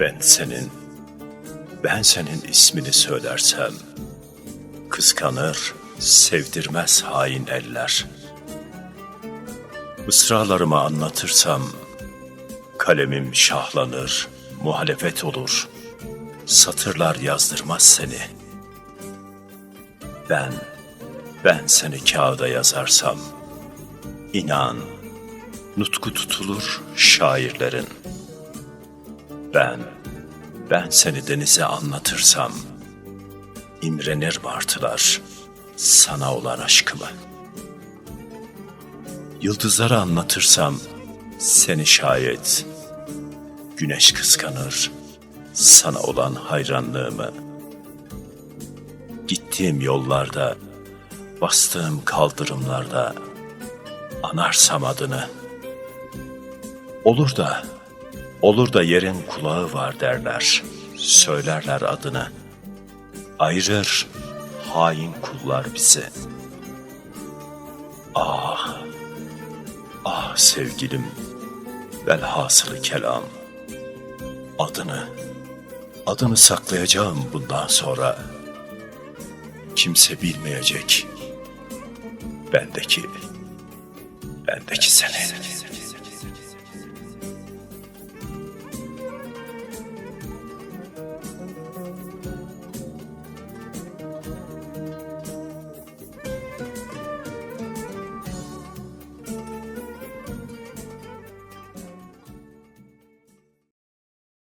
Ben senin, ben senin ismini söylersem, kıskanır, sevdirmez hain eller. Mısralarımı anlatırsam, kalemim şahlanır, muhalefet olur. Satırlar yazdırmaz seni. Ben, ben seni kağıda yazarsam, inan, nutku tutulur şairlerin. Ben, ben seni denize anlatırsam, imrenir martılar sana olan aşkımı. Yıldızlara anlatırsam, seni şayet, güneş kıskanır sana olan hayranlığımı. Gittiğim yollarda, bastığım kaldırımlarda anarsam adını. Olur da, olur da yerin kulağı var derler, söylerler adını. Ayırır hain kullar bizi. Ah, ah sevgilim, velhasılı kelam. Adını, adını saklayacağım bundan sonra. Kimse bilmeyecek. Bendeki, bendeki seni.